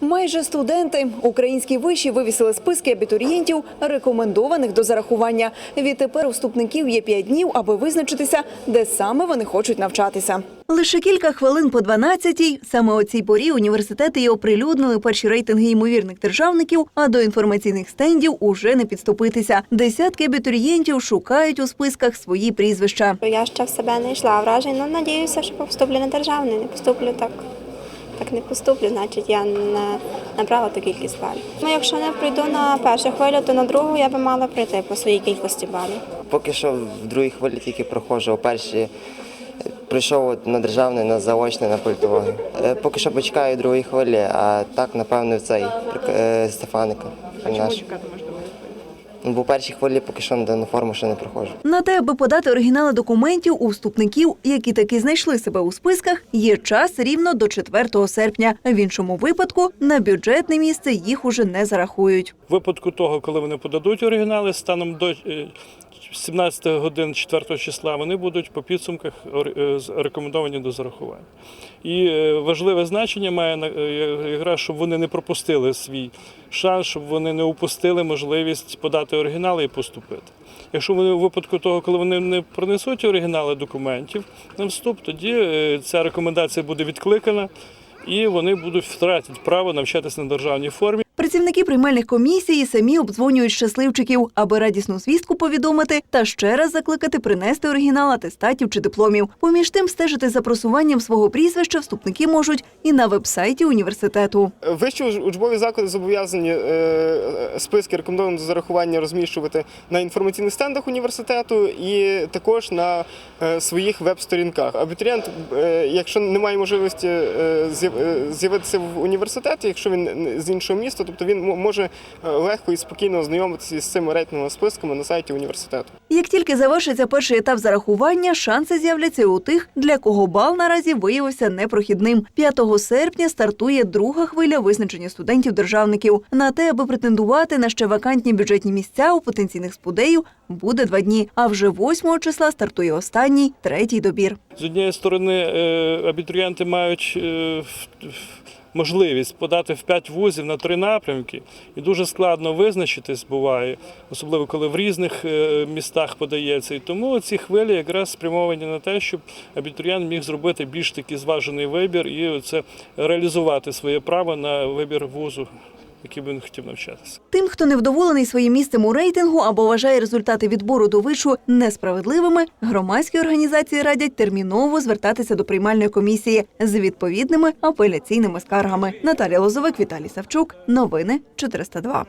Майже студенти. Українські виші вивісили списки абітурієнтів, рекомендованих до зарахування. Відтепер у вступників є п'ять днів, аби визначитися, де саме вони хочуть навчатися. Лише кілька хвилин по 12-й. Саме о цій порі університети і оприлюднили перші рейтинги ймовірних державників, а до інформаційних стендів уже не підступитися. Десятки абітурієнтів шукають у списках свої прізвища. Я ще в себе не йшла вражень, ну надіюся, що поступлю на державний, не поступлю так. Так не поступлю, значить я не набрала ту кількість балів. Ну, якщо не прийду на першу хвилю, то на другу я би мала прийти по своїй кількості балів. Поки що в другій хвилі тільки проходжу, у першій прийшов на державний, на заочний, на політологію. Е, Поки що почекаю другої хвилі, а так, напевно, в цей е, Стефаника. А чому чекати можна? Бо у першій хвилі поки що на дану форму ще не проходжу. На те, аби подати оригінали документів у вступників, які таки знайшли себе у списках, є час рівно до 4 серпня. В іншому випадку на бюджетне місце їх уже не зарахують. В випадку того, коли вони подадуть оригінали, станом до е, 17 годин 4 числа вони будуть по підсумках е, рекомендовані до зарахування. І е, важливе значення має на- е, якраз, щоб вони не пропустили свій шанс, щоб вони не упустили можливість подати оригінали і поступити. Якщо вони у випадку того, коли вони не принесуть оригінали документів на вступ, тоді е, ця рекомендація буде відкликана. І вони будуть втратити право навчатися на державній формі. Працівники приймальних комісій самі обдзвонюють щасливчиків, аби радісну звістку повідомити та ще раз закликати принести оригінал атестатів чи дипломів. Поміж тим, стежити за просуванням свого прізвища вступники можуть і на вебсайті університету. Вищі учбові заклади зобов'язані е, списки рекомендованих зарахування розміщувати на інформаційних стендах університету і також на е, своїх веб-сторінках. Абітурієнт, е, якщо не має можливості е, з'яв- е, з'явитися в університеті, якщо він з іншого міста, тобто він може е, легко і спокійно ознайомитися з цими рейтинговими списками на сайті університету. Як тільки завершиться перший етап зарахування, шанси з'являться у тих, для кого бал наразі виявився непрохідним. 5 серпня стартує друга хвиля визначення студентів-державників. На те, аби претендувати на ще вакантні бюджетні місця у потенційних спудеїв, буде два дні. А вже 8 числа стартує останній третій добір. З однієї сторони, е, абітурієнти мають е, можливість подати в 5 вузів на три напрямки, і дуже складно визначитись буває, особливо коли в різних е, містах подається. І тому ці хвилі якраз спрямовані на те, щоб абітурієнт міг зробити більш такий зважений вибір і це реалізувати своє право на вибір вузу, який би він хотів навчатися. Тим, хто невдоволений своїм місцем у рейтингу або вважає результати відбору до вишу несправедливими, громадські організації радять терміново звертатися до приймальної комісії з відповідними апеляційними скаргами. Наталія Лозовик, Віталій Савчук. Новини 402.